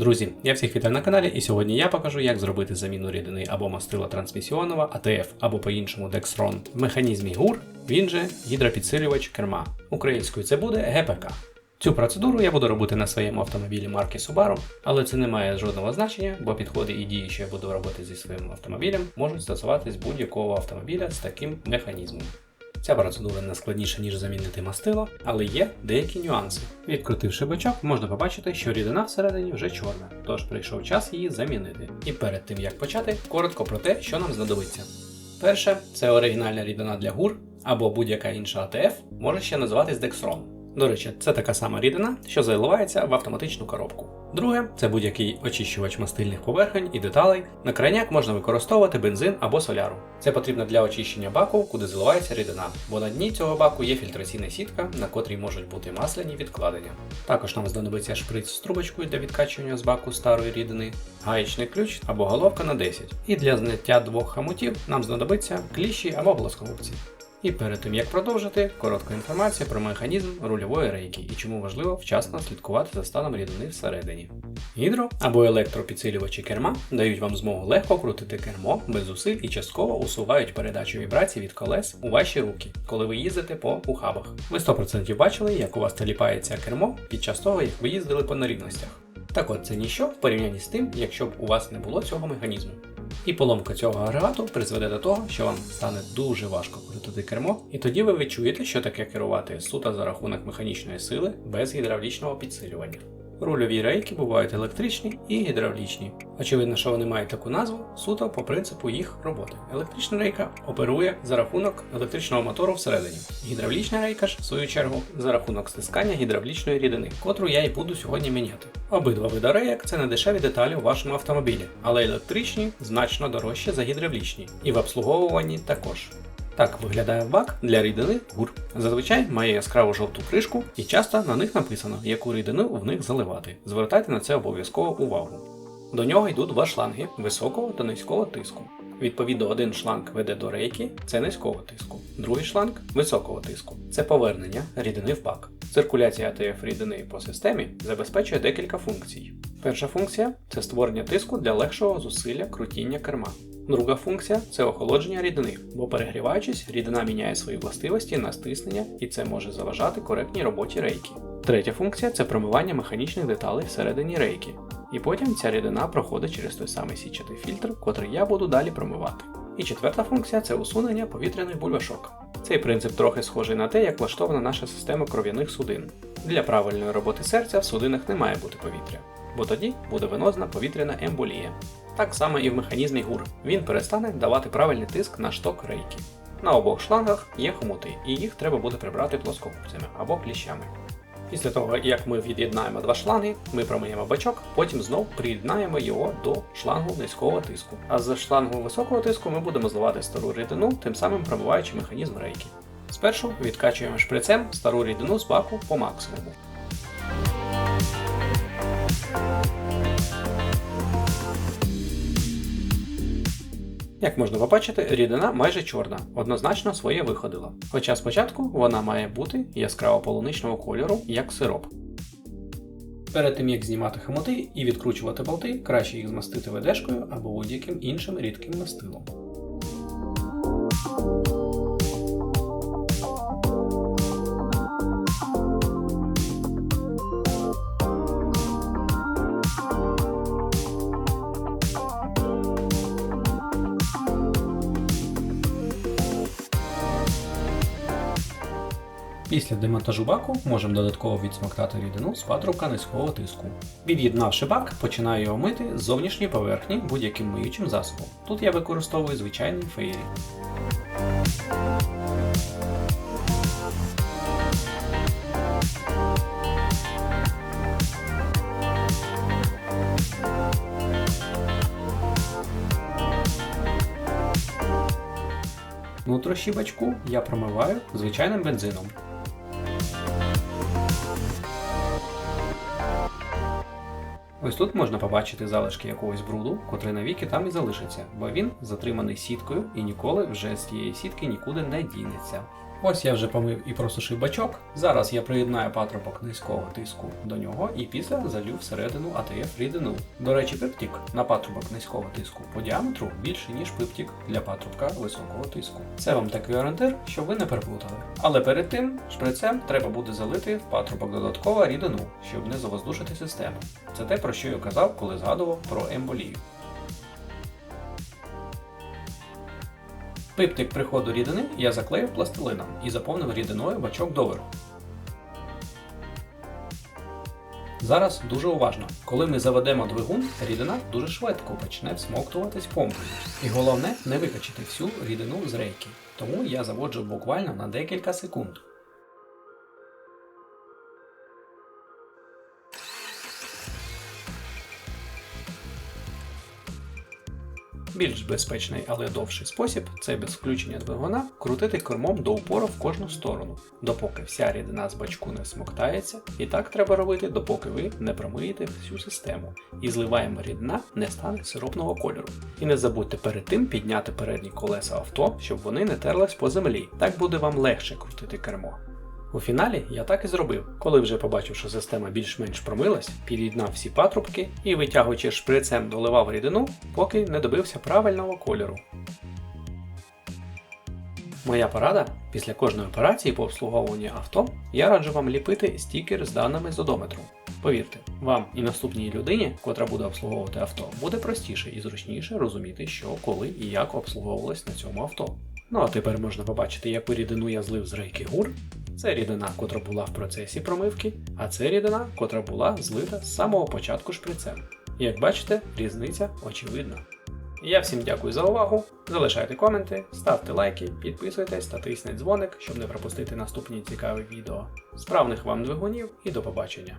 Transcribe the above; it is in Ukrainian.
Друзі, я всіх вітаю на каналі, і сьогодні я покажу, як зробити заміну рідини або мастила трансмісіонова АТФ або по-іншому Dextron в механізмі ГУР, він же гідропідсилювач керма. Українською це буде ГПК. Цю процедуру я буду робити на своєму автомобілі марки Subaru, але це не має жодного значення, бо підходи і дії, що я буду робити зі своїм автомобілем, можуть стосуватись будь-якого автомобіля з таким механізмом. Ця процедура не складніша, ніж замінити мастило, але є деякі нюанси. Відкрутивши бачок, можна побачити, що рідина всередині вже чорна, тож прийшов час її замінити. І перед тим як почати, коротко про те, що нам знадобиться. Перше, це оригінальна рідина для гур або будь-яка інша АТФ, може ще називатись Dextron. До речі, це така сама рідина, що заливається в автоматичну коробку. Друге, це будь-який очищувач мастильних поверхень і деталей. На крайняк можна використовувати бензин або соляру. Це потрібно для очищення баку, куди заливається рідина, бо на дні цього баку є фільтраційна сітка, на котрій можуть бути масляні відкладення. Також нам знадобиться шприц з трубочкою для відкачування з баку старої рідини, гаєчний ключ або головка на 10. І для зняття двох хамутів нам знадобиться кліщі або блосколупці. І перед тим як продовжити, коротка інформація про механізм рульової рейки і чому важливо вчасно слідкувати за станом рідини всередині. Гідро або електропідсилювачі керма дають вам змогу легко крутити кермо без зусиль і частково усувають передачу вібрацій від колес у ваші руки, коли ви їздите по ухабах. Ви 100% бачили, як у вас таліпається кермо під час того, як ви їздили по нерівностях. Так от це ніщо в порівнянні з тим, якщо б у вас не було цього механізму. І поломка цього агрегату призведе до того, що вам стане дуже важко крутити кермо, і тоді ви відчуєте, що таке керувати суто за рахунок механічної сили без гідравлічного підсилювання. Рульові рейки бувають електричні і гідравлічні. Очевидно, що вони мають таку назву суто по принципу їх роботи. Електрична рейка оперує за рахунок електричного мотору всередині. Гідравлічна рейка ж, в свою чергу, за рахунок стискання гідравлічної рідини, котру я і буду сьогодні міняти. Обидва види рейок це не дешеві деталі у вашому автомобілі, але електричні значно дорожче за гідравлічні, і в обслуговуванні також. Так виглядає бак для рідини гур. Зазвичай має яскраву жовту кришку, і часто на них написано, яку рідину в них заливати. Звертайте на це обов'язково увагу. До нього йдуть два шланги високого та низького тиску. Відповідно, один шланг веде до рейки, це низького тиску, другий шланг високого тиску. Це повернення рідини в бак. Циркуляція АТФ рідини по системі забезпечує декілька функцій. Перша функція це створення тиску для легшого зусилля крутіння керма. Друга функція це охолодження рідини, бо перегріваючись, рідина міняє свої властивості на стиснення і це може заважати коректній роботі рейки. Третя функція це промивання механічних деталей всередині рейки. І потім ця рідина проходить через той самий січатий фільтр, котрий я буду далі промивати. І четверта функція це усунення повітряних бульбашок. Цей принцип трохи схожий на те, як влаштована наша система кров'яних судин. Для правильної роботи серця в судинах не має бути повітря, бо тоді буде венозна повітряна емболія. Так само і в механізмі ГУР. Він перестане давати правильний тиск на шток рейки. На обох шлангах є хомути, і їх треба буде прибрати плоскогубцями або кліщами. Після того, як ми від'єднаємо два шланги, ми промиємо бачок, потім знов приєднаємо його до шлангу низького тиску. А з шлангу високого тиску ми будемо зливати стару рідину, тим самим промиваючи механізм рейки. Спершу відкачуємо шприцем стару рідину з баку по максимуму. Як можна побачити, рідина майже чорна, однозначно своє виходила. Хоча спочатку вона має бути яскраво полуничного кольору, як сироп. Перед тим як знімати хомути і відкручувати болти, краще їх змастити ведешкою або будь-яким іншим рідким мастилом. Після демонтажу баку можемо додатково відсмоктати рідину з патрубка низького тиску. Від'єднавши бак, починаю його мити з зовнішньої поверхні будь-яким миючим засобом. Тут я використовую звичайний фейрі. Нутрощі бачку я промиваю звичайним бензином. Ось тут можна побачити залишки якогось бруду, котрий навіки там і залишиться, бо він затриманий сіткою і ніколи вже з цієї сітки нікуди не дінеться. Ось я вже помив і просушив бачок. Зараз я приєднаю патрубок низького тиску до нього і після залью всередину АТФ рідину. До речі, пиптік на патрубок низького тиску по діаметру більше, ніж пиптік для патрубка високого тиску. Це вам такий орієнтир, щоб ви не переплутали. Але перед тим шприцем треба буде залити в патрубок додатково рідину, щоб не завоздушити систему. Це те, про що я казав, коли згадував про емболію. Пиптик приходу рідини я заклеїв пластилином і заповнив рідиною бачок доверху. Зараз дуже уважно. Коли ми заведемо двигун, рідина дуже швидко почне всмоктуватись помпою. І головне не викачити всю рідину з рейки. Тому я заводжу буквально на декілька секунд. Більш безпечний, але довший спосіб це без включення двигуна крутити кормом до упору в кожну сторону, допоки вся рідина з бачку не смоктається, і так треба робити, допоки ви не промиєте всю систему, і зливаємо рідина не стане сиропного кольору. І не забудьте перед тим підняти передні колеса авто, щоб вони не терлись по землі. Так буде вам легше крутити кермо. У фіналі я так і зробив. Коли вже побачив, що система більш-менш промилась, під'єднав всі патрубки і, витягуючи шприцем, доливав рідину, поки не добився правильного кольору. Моя порада після кожної операції по обслуговуванню авто я раджу вам ліпити стікер з даними з одометру. Повірте, вам і наступній людині, котра буде обслуговувати авто, буде простіше і зручніше розуміти, що, коли і як обслуговувалось на цьому авто. Ну а тепер можна побачити, яку рідину я злив з рейки ГУР. Це рідина, котра була в процесі промивки, а це рідина, котра була злита з самого початку шприцем. Як бачите, різниця очевидна. Я всім дякую за увагу. Залишайте коменти, ставте лайки, підписуйтесь та тисніть дзвоник, щоб не пропустити наступні цікаві відео. Справних вам двигунів і до побачення!